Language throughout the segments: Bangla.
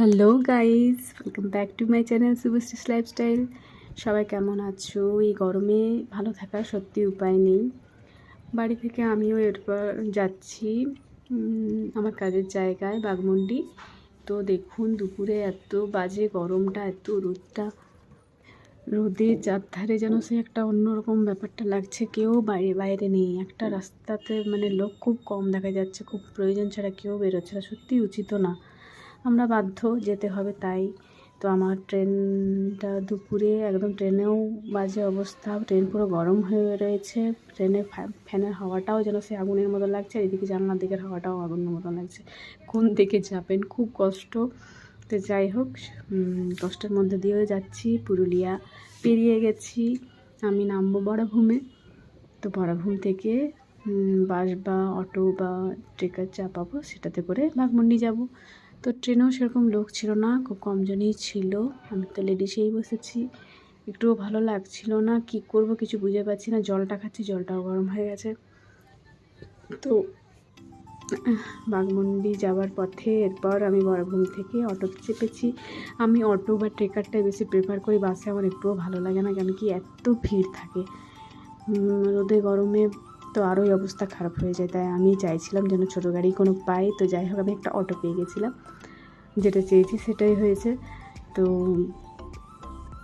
Hello guys welcome back to my channel Subhashree's lifestyle সবাই কেমন আছো? এই গরমে ভালো থাকার সত্যি উপায় নেই। বাড়ি থেকে আমিও এরপর যাচ্ছি আমার কাজের জায়গায় বাগমুন্ডি তো দেখুন, দুপুরে এত বাজে গরমটা, এত রোদটা। রোদে চারধারে যেন সে একটা অন্যরকম ব্যাপারটা লাগছে, কেউ বাইরে বাইরে নেই। একটা রাস্তাতে মানে লোক খুব কম দেখা যাচ্ছে, খুব প্রয়োজন ছাড়া কেউ বেরোচ্ছে না। সত্যি উচিত না। আমরা বাধ্য যেতে হবে তাই। তো আমার ট্রেনটা দুপুরে একদম ট্রেনেও বাজে অবস্থা, ট্রেন পুরো গরম হয়ে রয়েছে ট্রেনের ফ্যা- ফ্যানের হাওয়াটাও যেন সে আগুনের মতো লাগছে এদিকে জানলার দিকের হাওয়াটাও আগুনের মতো লাগছে। কোন দিকে যাবেন? খুব কষ্ট। তো যাই হোক কষ্টের মধ্যে দিয়েও যাচ্ছি, পুরুলিয়া পেরিয়ে গেছি। আমি নামবো বড়ভূমে। তো বড়ভূম থেকে বাস বা অটো বা ট্রেকার যা পাবো সেটাতে করে বাঘমুন্ডি যাব। তো ট্রেনেও সেরকম লোক ছিল না, খুব কমজনই ছিল। আমি তো লেডিসেই বসেছি। একটুও ভালো লাগছিল না, কি করব কিছু বুঝে পাচ্ছি না। জলটা খাচ্ছি, জলটাও গরম হয়ে গেছে। তো বাঘমুন্ডি যাওয়ার পথে এরপর আমি বড়ভূম থেকে অটো চেপেছি। আমি অটো বা ট্রেকারটাই বেশি প্রেফার করি, বাসে আমার একটুও ভালো লাগে না, কেন কি এত ভিড় থাকে। রোদে গরমে তো আরোই অবস্থা খারাপ হয়ে যায়। তাই আমি চাইছিলাম যেন ছোটো গাড়ি কোনো পাই। তো যাই হোক, আমি একটা অটো পেয়ে গেছিলাম। যেটা চেয়েছি সেটাই হয়েছে। তো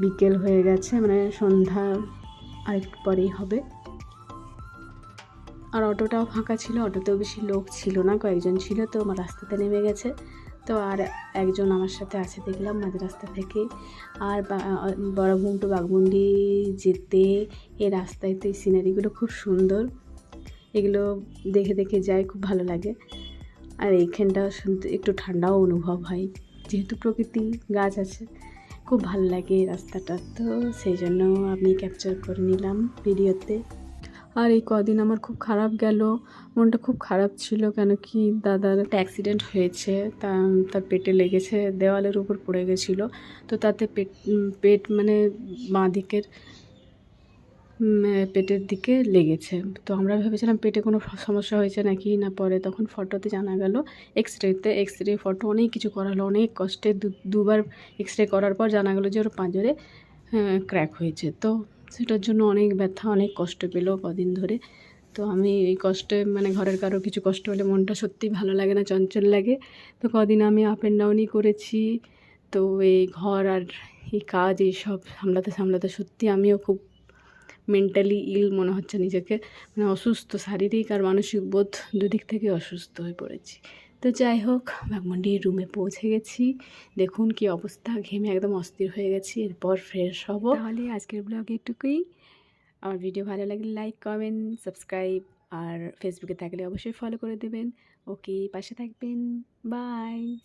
বিকেল হয়ে গেছে মানে সন্ধ্যা আরেকটু পরেই হবে। আর অটোটাও ফাঁকা ছিল, অটোতেও বেশি লোক ছিল না, কয়েকজন ছিল, তো আমার রাস্তাতে নেমে গেছে। তো আর একজন আমার সাথে আছে দেখলাম মাঝ রাস্তা থেকে। আর বড়ভূম টু বাঘমুন্ডি যেতে, এই রাস্তায় তো এই সিনারিগুলো খুব সুন্দর। এগুলো দেখে দেখে যায় খুব ভালো লাগে। আর এইখানটা শুনতে একটু ঠান্ডাও অনুভব হয়। যেহেতু প্রকৃতি গাছ আছে, খুব ভালো লাগে রাস্তাটা। তো সেই জন্য আমি ক্যাপচার করে নিলাম ভিডিওতে। আর এই কদিন আমার খুব খারাপ গেল। মনটা খুব খারাপ ছিল কেন কি দাদার একটা অ্যাক্সিডেন্ট হয়েছে। তা, তার পেটে লেগেছে, দেওয়ালের উপর পড়ে গেছিল। তো তাতে পেট পেট মানে বাঁ দিকের পেটের দিকে লেগেছে। তো আমরা ভেবেছিলাম পেটে কোনো সমস্যা হয়েছে নাকি না পরে তখন ফটোতে জানা গেল এক্স রেতে এক্স রে ফটো অনেক কিছু করালো, অনেক কষ্টে দুবার এক্স রে করার পর জানা গেলো যে ওর পাঁজরে ক্র্যাক হয়েছে। তো সেটার জন্য অনেক ব্যথা, অনেক কষ্ট পেল কদিন ধরে। তো আমি এই কষ্টে মানে ঘরের কারও কিছু কষ্ট হলে মনটা সত্যি ভালো লাগে না, চঞ্চল লাগে। তো কদিন আমি আপ অ্যান্ড ডাউনই করেছি। তো এই ঘর আর এই কাজ এইসব সামলাতে সামলাতে সত্যি আমিও খুব মেন্টালি ইল মনে হচ্ছে নিজেকে। মানে অসুস্থ, শারীরিক আর মানসিক বোধ দুদিক থেকে অসুস্থ হয়ে পড়েছি। তো যাই হোক বাগমন্ডির রুমে পৌঁছে গেছি। দেখুন কি অবস্থা, ঘেমে একদম অস্থির হয়ে গেছি, এরপর ফ্রেশ হব। তাহলে আজকের ব্লগ এটুকুই। আমার ভিডিও ভালো লাগলে লাইক কমেন্ট সাবস্ক্রাইব আর ফেসবুকে থাকলে অবশ্যই ফলো করে দেবেন। ওকে পাশে থাকবেন। বাই